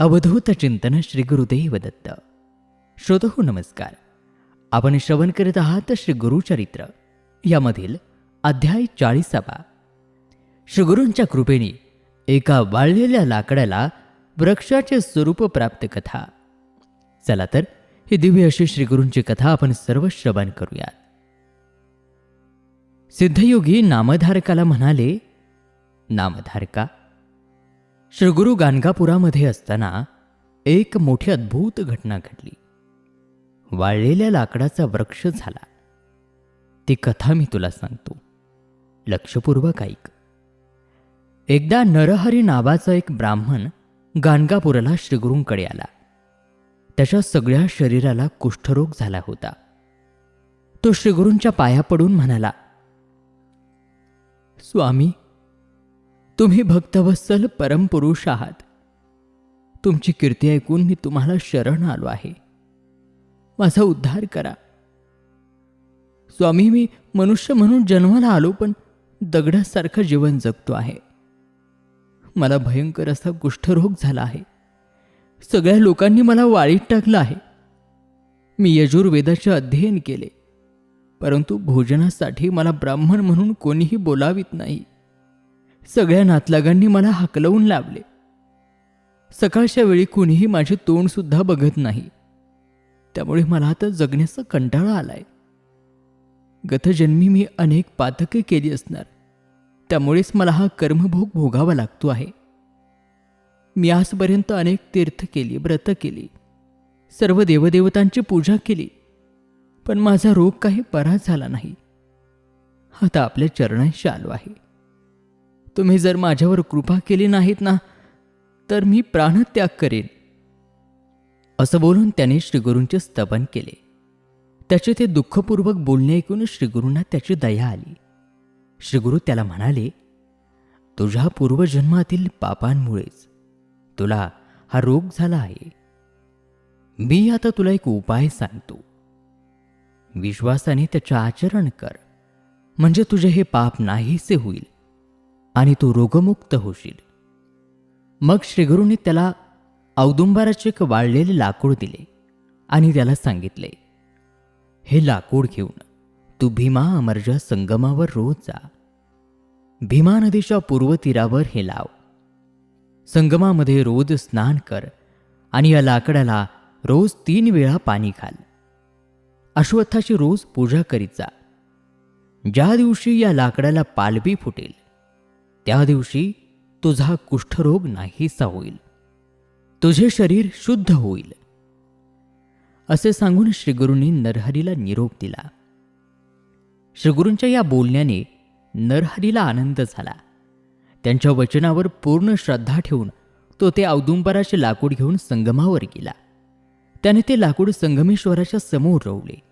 अवधूत चिंतन श्री गुरुदेव दत्त श्रोतहो नमस्कार. आपण श्रवण करीत आहात श्री गुरुचरित्र यामधील अध्याय चाळीसावा. श्री गुरूंच्या कृपेने एका वाळलेल्या लाकडाला वृक्षाचे स्वरूप प्राप्त कथा. चला तर ही दिव्य अशी श्रीगुरूंची कथा आपण सर्व श्रवण करूयात. सिद्धयोगी नामधारकाला म्हणाले नामधारका श्रीगुरु गाणगापुरामध्ये असताना एक मोठी अद्भुत घटना घडली. वाळलेल्या लाकडाचा वृक्ष झाला. ती कथा मी तुला सांगतो. लक्षपूर्वक ऐक. एकदा नरहरी नावाचा एक ब्राह्मण गाणगापुराला श्रीगुरूंकडे आला. त्याच्या सगळ्या शरीराला कुष्ठरोग झाला होता. तो श्रीगुरूंच्या पाया पडून म्हणाला स्वामी तुम्ही भक्तवत्सल परमपुरुष आहात. तुमची कीर्ती ऐकून मी तुम्हाला शरण आलो आहे. माझा उद्धार करा. स्वामी मी मनुष्य म्हणून जन्माला आलो पण दगडासारखं जीवन जगतो आहे. मला भयंकर असा कुष्ठरोग झाला आहे. सगळ्या लोकांनी मला वाळीत टाकलं आहे. मी यजुर्वेदाचे अध्ययन केले परंतु भोजनासाठी मला ब्राह्मण म्हणून कोणीही बोलावीत नाही. सगळ्या नातलागांनी मला हाकलवून लावले. सकाळच्या वेळी कुणीही माझे तोंडसुद्धा बघत नाही. त्यामुळे मला आता जगण्याचा कंटाळा आलाय. गतजन्मी मी अनेक पातके केली असणार. त्यामुळेच मला हा कर्मभोग भोगावा लागतो आहे. मी आजपर्यंत अनेक तीर्थ केली व्रत केली. सर्व देवदेवतांची पूजा केली. पण माझा रोग काही बरा झाला नाही. आता आपल्या चरणांशी आलो आहे. तुम्ही जर माझ्यावर कृपा केली नाहीत ना तर मी प्राणत्याग करेन. असं बोलून त्याने श्रीगुरूंचे स्तवन केले. त्याचे ते दुःखपूर्वक बोलणे ऐकून श्रीगुरूंना त्याची दया आली. श्रीगुरू त्याला म्हणाले तुझ्या पूर्वजन्मातील पापांमुळेच तुला हा रोग झाला आहे. मी आता तुला एक उपाय सांगतो. विश्वासाने त्याचे आचरण कर. म्हणजे तुझे हे पाप नाहीसे होईल. आणि तू रोगमुक्त होशील. मग श्रीगुरूंनी त्याला औदुंबाराचे एक वाळलेले लाकूड दिले आणि त्याला सांगितले हे लाकूड घेऊन तू भीमा अमरजा संगमावर रोज जा. भीमा नदीच्या पूर्व तीरावर हे लाव. संगमामध्ये रोज स्नान कर आणि या लाकडाला रोज तीन वेळा पाणी घाल. अश्वत्थाची रोज पूजा करीत जा. ज्या दिवशी या लाकडाला पालवी फुटेल त्या दिवशी तुझा कुष्ठरोग नाहीसा होईल. तुझे शरीर शुद्ध होईल. असे सांगून श्रीगुरूंनी नरहरीला निरोप दिला. श्रीगुरूंच्या या बोलण्याने नरहरीला आनंद झाला. त्यांच्या वचनावर पूर्ण श्रद्धा ठेवून तो ते औदुंबराचे लाकूड घेऊन संगमावर गेला. त्याने ते लाकूड संगमेश्वराच्या समोर रोवले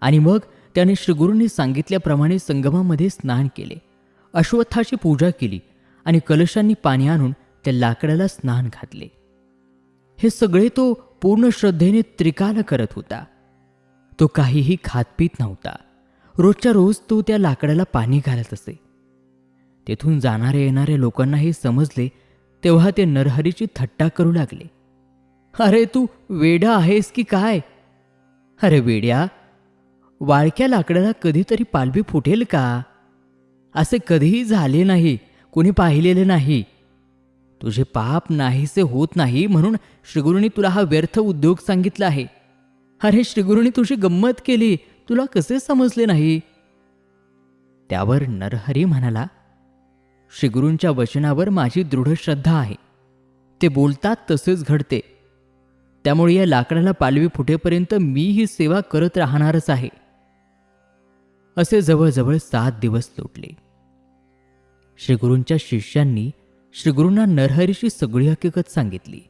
आणि मग त्याने श्रीगुरूंनी सांगितल्याप्रमाणे संगमामध्ये स्नान केले. अश्वत्थाची पूजा केली आणि कलशांनी पाणी आणून त्या लाकडाला स्नान घातले. हे सगळे तो पूर्ण श्रद्धेने त्रिकाल करत होता. तो काहीही खातपीत नव्हता. रोजच्या रोज तो त्या लाकडाला पाणी घालत असे. तेथून जाणारे येणाऱ्या लोकांना हे समजले तेव्हा ते नरहरीची थट्टा करू लागले. अरे तू वेडा आहेस की काय? अरे वेड्या वाळक्या लाकडाला कधीतरी पालवी फुटेल का? असे कधीही झाले नाही कोणी पाहिलेले नाही. तुझे पाप नाहीसे होत नाही म्हणून श्रीगुरूंनी तुला हा व्यर्थ उद्योग सांगितला आहे. अरे श्रीगुरूंनी तुझी गंमत केली तुला कसे समजले नाही? त्यावर नरहरी म्हणाला श्रीगुरूंच्या वचनावर माझी दृढ श्रद्धा आहे. ते बोलतात तसेच घडते. त्यामुळे या लाकडाला पालवी फुटेपर्यंत मी ही सेवा करत राहणारच आहे. असे जवळजवळ सात दिवस लोटले. श्रीगुरूंच्या शिष्यांनी श्रीगुरूंना नरहरीची सगळी हकीकत सांगितली.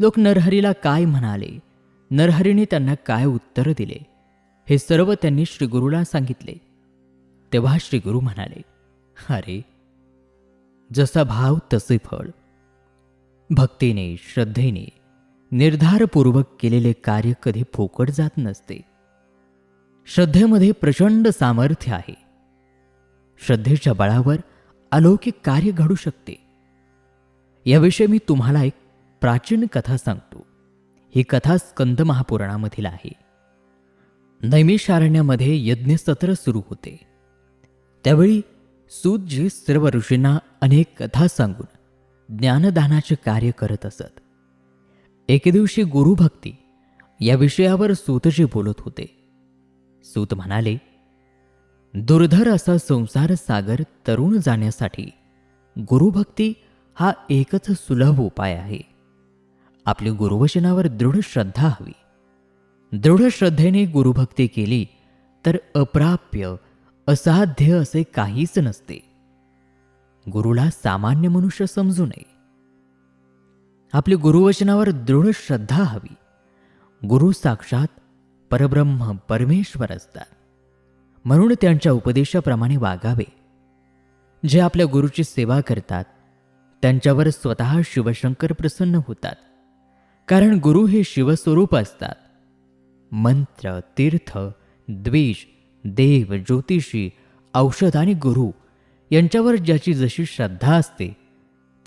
लोक नरहरीला काय म्हणाले? नरहरीने त्यांना काय उत्तर दिले? हे सर्व त्यांनी श्रीगुरूला सांगितले. तेव्हा श्रीगुरू म्हणाले अरे जसा भाव तसे फळ. भक्तीने श्रद्धेने निर्धारपूर्वक केलेले कार्य कधी फोकट जात नसते. श्रद्धेमध्ये प्रचंड सामर्थ्य आहे. श्रद्धेच्या बळावर अलौकिक कार्य घडू शकते. याविषयी मी तुम्हाला एक प्राचीन कथा सांगतो. ही कथा स्कंद महापुराणामधील आहे. नैमिषारण्यामध्ये यज्ञसत्र सुरू होते. त्यावेळी सूतजी सर्व ऋषींना अनेक कथा सांगून ज्ञानदानाचे कार्य करत असत. एके दिवशी गुरुभक्ती या विषयावर सूतजी बोलत होते. सूत म्हणाले दुर्धर असा संसार सागर तरुण जाण्यासाठी गुरुभक्ती हा एकच सुलभ उपाय आहे. आपली गुरुवचनावर दृढ श्रद्धा हवी. दृढ श्रद्धेने गुरुभक्ती केली तर अप्राप्य असाध्य असे काहीच नसते. गुरुला सामान्य मनुष्य समजू नये. आपली गुरुवचनावर दृढ श्रद्धा हवी. गुरु साक्षात परब्रह्म परमेश्वर असतात. म्हणून त्यांच्या उपदेशाप्रमाणे वागावे. जे आपल्या गुरुची सेवा करतात त्यांच्यावर स्वतः शिवशंकर प्रसन्न होतात. कारण गुरु हे शिवस्वरूप असतात. मंत्र तीर्थ द्वेष देव ज्योतिषी औषध आणि गुरु यांच्यावर ज्याची जशी श्रद्धा असते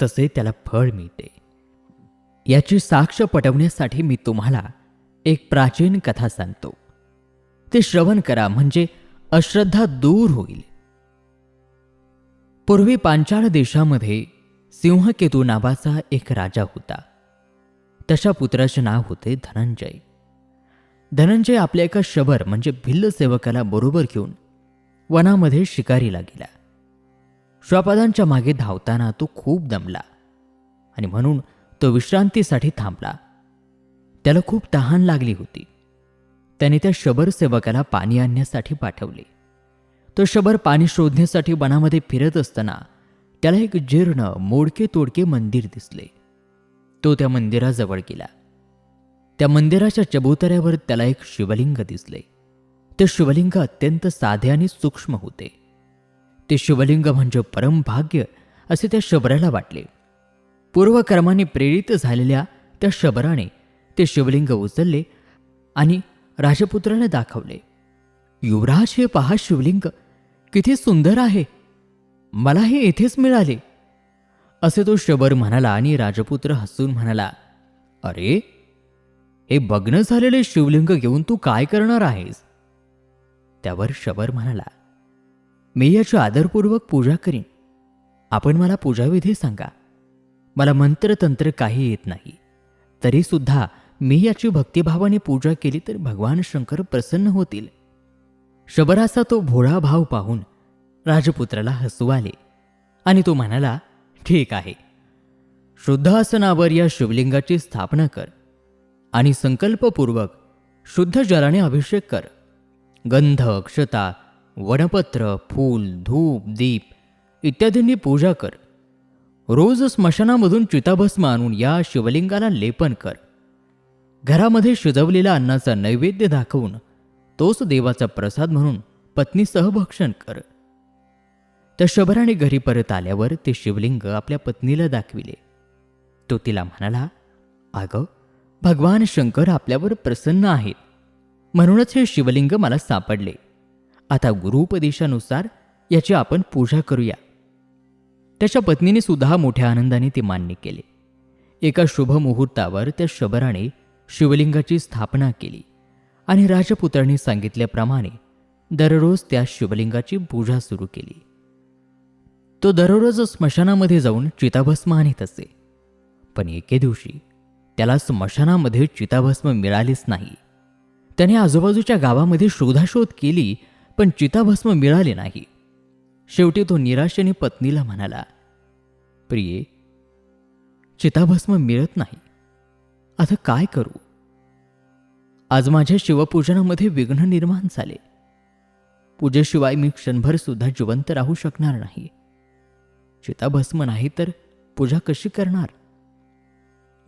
तसे त्याला फळ मिळते. याची साक्ष पटवण्यासाठी मी तुम्हाला एक प्राचीन कथा सांगतो. ते श्रवण करा म्हणजे अश्रद्धा दूर होईल. पूर्वी पांचाळ देशामध्ये सिंहकेतू नावाचा एक राजा होता. तशा पुत्राचे नाव होते धनंजय. धनंजय आपल्या एका शबर म्हणजे भिल्ल सेवकाला बरोबर घेऊन वनामध्ये शिकारीला गेला. श्वापादांच्या मागे धावताना तो खूप दमला आणि म्हणून तो विश्रांतीसाठी थांबला. त्याला खूप तहान लागली होती. त्याने त्या शबर सेवकाला पाणी आणण्यासाठी पाठवले. तो शबर पाणी शोधण्यासाठी वनामध्ये फिरत असताना त्याला एक जीर्ण मोडके तोडके मंदिर दिसले. तो त्या मंदिराजवळ गेला. त्या मंदिराच्या चबुतऱ्यावर त्याला एक शिवलिंग दिसले. ते शिवलिंग अत्यंत साधे आणि सूक्ष्म होते. ते शिवलिंग म्हणजे परमभाग्य असे त्या शबराला वाटले. पूर्वकर्माने प्रेरित झालेल्या त्या शबराने ते शिवलिंग उचलले आणि राजपुत्राने दाखवले युवराज हे पहा शिवलिंग किती सुंदर आहे. मला हे येथेच मिळाले. असे तो शबर म्हणाला आणि राजपुत्र हसून म्हणाला अरे हे बग्न झालेले शिवलिंग घेऊन तू काय करणार आहेस? त्यावर शबर म्हणाला मी याची आदरपूर्वक पूजा करीन. आपण मला पूजाविधी सांगा. मला मंत्रतंत्र काही येत नाही. तरीसुद्धा मी याची भक्तिभावाने पूजा केली तर भगवान शंकर प्रसन्न होतील. शबराचा तो भोळा भाव पाहून राजपुत्राला हसू आले आणि तो म्हणाला ठीक आहे. शुद्ध आसनावर या शिवलिंगाची स्थापना कर आणि संकल्पपूर्वक शुद्ध जलाने अभिषेक कर. गंध अक्षता वनपत्र फूल धूप दीप इत्यादींनी पूजा कर. रोज स्मशानामधून चिताभस्म आणून या शिवलिंगाला लेपन कर. घरामध्ये शिजवलेल्या अन्नाचा नैवेद्य दाखवून तोच देवाचा प्रसाद म्हणून पत्नीसह भक्षण कर. त्या शबराने घरी परत आल्यावर ते शिवलिंग आपल्या पत्नीला दाखविले. तो तिला म्हणाला अगं भगवान शंकर आपल्यावर प्रसन्न आहेत. म्हणूनच हे शिवलिंग मला सापडले. आता गुरुपदेशानुसार याची आपण पूजा करूया. त्याच्या पत्नीने सुद्धा मोठ्या आनंदाने ते मान्य केले. एका शुभ मुहूर्तावर त्या शबराने शिवलिंगाची स्थापना केली. आणि राजपुत्रांनी सांगितल्याप्रमाणे दररोज त्या शिवलिंगाची पूजा सुरू केली. तो दररोज स्मशानामध्ये जाऊन चिताभस्म आणत असे. पण एके दिवशी त्याला स्मशानामध्ये चिताभस्म मिळालेच नाही. त्याने आजूबाजूच्या गावामध्ये शोधाशोध केली पण चिताभस्म मिळाले नाही. शेवटी तो निराशेने पत्नीला म्हणाला प्रिये चिताभस्म मिळत नाही. आता काय करू? आज माझ्या शिवपूजनामध्ये विघ्न निर्माण झाले. पूजेशिवाय मी क्षणभर सुद्धा जिवंत राहू शकणार नाही. चिताभस्म नाही तर पूजा कशी करणार?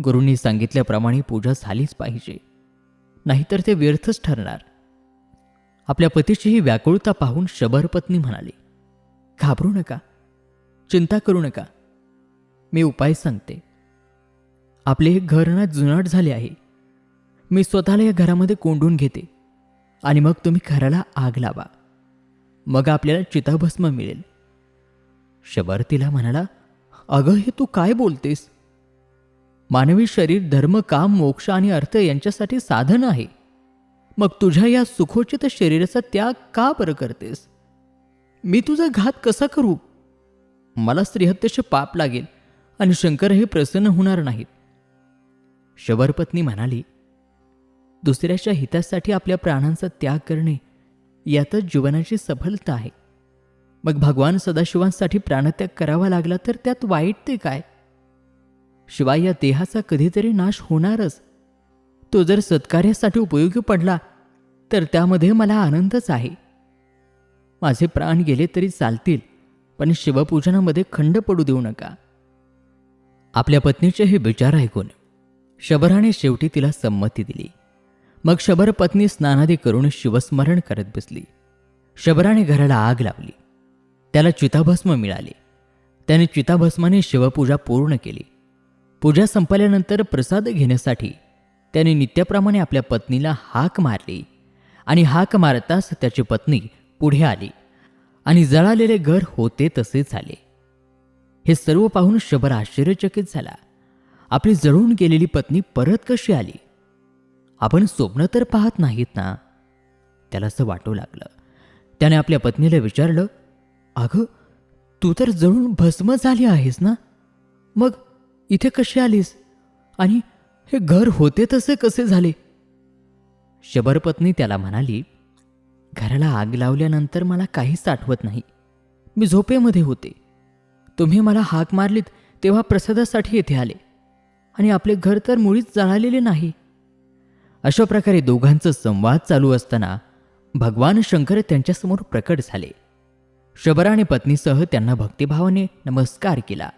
गुरूंनी सांगितल्याप्रमाणे पूजा झालीच पाहिजे. नाहीतर ते व्यर्थच ठरणार. आपल्या पतीची ही व्याकुळता पाहून शबर पत्नी म्हणाली घाबरू नका. चिंता करू नका. मी उपाय सांगते. आपले हे घर ना जुनाट झाले आहे. मी स्वतःला या घरामध्ये कोंडून घेते आणि मग तुम्ही घराला आग लावा. मग आपल्याला चिताभस्म मिळेल. शबर तिला म्हणाला अगं हे तू काय बोलतेस? मानवी शरीर धर्म काम मोक्ष आणि अर्थ यांच्यासाठी साधन आहे. मग तुझ्या या सुखोचित शरीराचा त्याग का बरं करतेस? मी तुझा घात कसा करू? मला स्त्रीहत्येचे पाप लागेल आणि शंकर हे प्रसन्न होणार नाहीत. शबरपत्नी म्हणाली दुसऱ्याच्या हितासाठी आपल्या प्राणांचा त्याग करणे यातच जीवनाची सफलता आहे. मग भगवान सदाशिवांसाठी प्राणत्याग करावा लागला तर त्यात वाईट ते काय? शिवाय या देहाचा कधीतरी नाश होणारच. तो जर सत्कार्यासाठी उपयोगी पडला तर त्यामध्ये मला आनंदच आहे. माझे प्राण गेले तरी चालतील पण शिवपूजनामध्ये खंड पडू देऊ नका. आपल्या पत्नीचे हे विचार ऐकून शबराने शेवटी तिला संमती दिली. मग शबर पत्नी स्नानादी करून शिवस्मरण करत बसली. शबराने घराला आग लावली. त्याला चिताभस्म मिळाले. त्याने चिताभस्माने शिवपूजा पूर्ण केली. पूजा संपल्यानंतर प्रसाद घेण्यासाठी त्याने नित्याप्रमाणे आपल्या पत्नीला हाक मारली आणि हाक मारताच त्याची पत्नी पुढे आली आणि जळालेले घर होते तसे झाले. हे सर्व पाहून शबर आश्चर्यचकित झाला. आपली जळून गेलेली पत्नी परत कशी आली? आपण स्वप्न तर पाहत नाहीत ना? त्याला असं वाटू लागलं. त्याने आपल्या पत्नीला विचारलं अगं तू तर जळून भस्म झाली आहेस ना? मग इथे कशी आलीस? आणि हे घर होते तसे कसे झाले? शबरपत्नी त्याला म्हणाली घराला आग लावल्यानंतर मला काहीच आठवत नाही. मी झोपेमध्ये होते. तुम्ही मला हाक मारलीत तेव्हा प्रसादासाठी येथे आले. आणि आपले घर तर मुळीच जळालेले नाही. अशा प्रकारे दोघांचा संवाद चालू असताना भगवान शंकर त्यांच्यासमोर प्रकट झाले. शबराने पत्नीसह त्यांना भक्तिभावाने नमस्कार केला.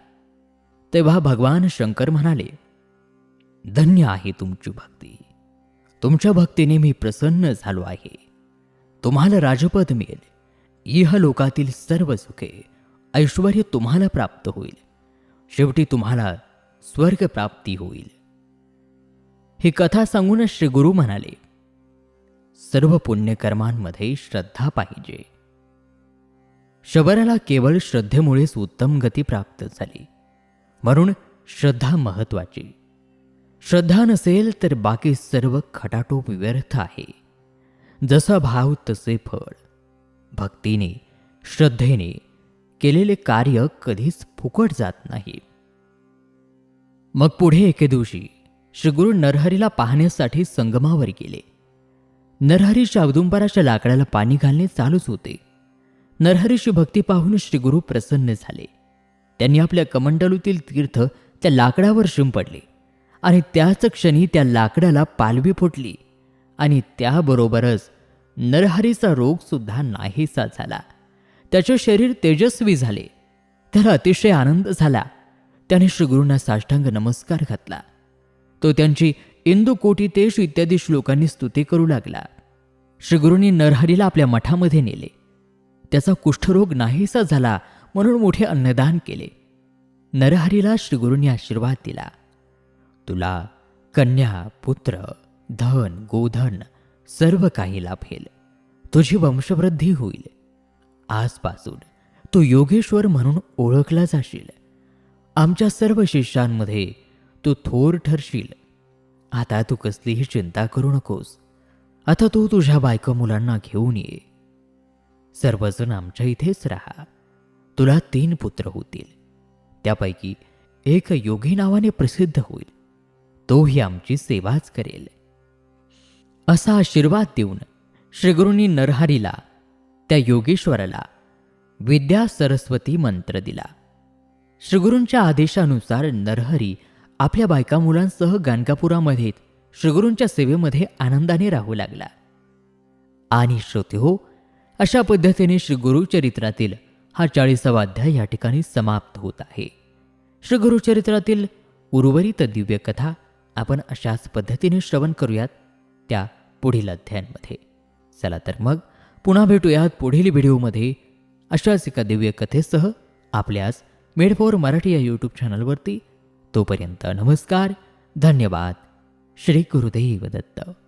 तेव्हा भगवान शंकर म्हणाले धन्य आहे तुमची भक्ती. तुमच्या भक्तीने मी प्रसन्न झालो आहे. तुम्हाला राजपद मिळेल. इह लोकातील सर्व सुखे. ऐश्वर तुम्हाला प्राप्त होईल. शेवटी तुम्हाला स्वर्ग प्राप्ती होईल. ही कथा सांगून श्री गुरु म्हणाले सर्व पुण्यकर्मांमध्ये श्रद्धा पाहिजे. शबराला केवळ श्रद्धेमुळेच उत्तम गती प्राप्त झाली. म्हणून श्रद्धा महत्वाची श्रद्धा नसेल तर बाकी सर्व खटाटोप व्यर्थ आहे. जसा भाव तसे फळ. भक्तीने श्रद्धेने केलेले कार्य कधीच फुकट जात नाही. मग पुढे एके दिवशी श्रीगुरु नरहरीला पाहण्यासाठी संगमावर गेले. नरहरीच्या औदुंबराच्या लाकडाला पाणी घालणे चालूच होते. नरहरीची भक्ती पाहून श्रीगुरु प्रसन्न झाले. त्यांनी आपल्या कमंडलूतील तीर्थ त्या लाकडावर शिंपडले आणि त्याच क्षणी त्या लाकडाला पालवी फुटली आणि त्याबरोबरच नरहरीचा रोग सुद्धा नाहीसा झाला. त्याचे शरीर तेजस्वी झाले. त्याला अतिशय आनंद झाला. त्याने श्रीगुरूंना साष्टांग नमस्कार घातला. तो त्यांची इंदू कोटीतेश इत्यादी श्लोकांनी स्तुती करू लागला. श्रीगुरूंनी नरहरीला आपल्या मठामध्ये नेले. त्याचा कुष्ठरोग नाहीसा झाला म्हणून मोठे अन्नदान केले. नरहरीला श्रीगुरूंनी आशीर्वाद दिला. तुला कन्या पुत्र धन गोधन सर्व काही लाभेल. तुझी वंशवृद्धी होईल. आजपासून तू योगेश्वर म्हणून ओळखला जाशील. आमच्या सर्व शिष्यांमध्ये तू थोर ठरशील. आता तू कसलीही चिंता करू नकोस. आता तू तुझ्या बायको मुलांना घेऊन ये. सर्वजण आमच्या इथेच राहा. तुला तीन पुत्र होतील. त्यापैकी एक योगी नावाने प्रसिद्ध होईल. तोही आमची सेवाच करेल. असा आशीर्वाद देऊन श्रीगुरूंनी नरहरीला त्या योगेश्वराला विद्या सरस्वती मंत्र दिला. श्रीगुरूंच्या आदेशानुसार नरहरी आपल्या बायका मुलांसह गाणगापुरामध्ये श्रीगुरूंच्या सेवेमध्ये आनंदाने राहू लागला. आणि श्रोते हो अशा पद्धतीने श्रीगुरुचरित्रातील हा चाळीसावा अध्याय या ठिकाणी समाप्त होत आहे. श्री गुरुचरित्रातील उर्वरित दिव्य कथा आपण अशाच पद्धतीने श्रवण करूयात त्या पुढील अध्यायांमध्ये. चला तर मग पुन्हा भेटूयात पुढील व्हिडिओमध्ये. अशाच एका दिव्य कथेसह आपल्यास मेड फॉर मराठी या यूट्यूब चॅनलवरती तोपर्यंत नमस्कार धन्यवाद. श्री गुरुदेव दत्त.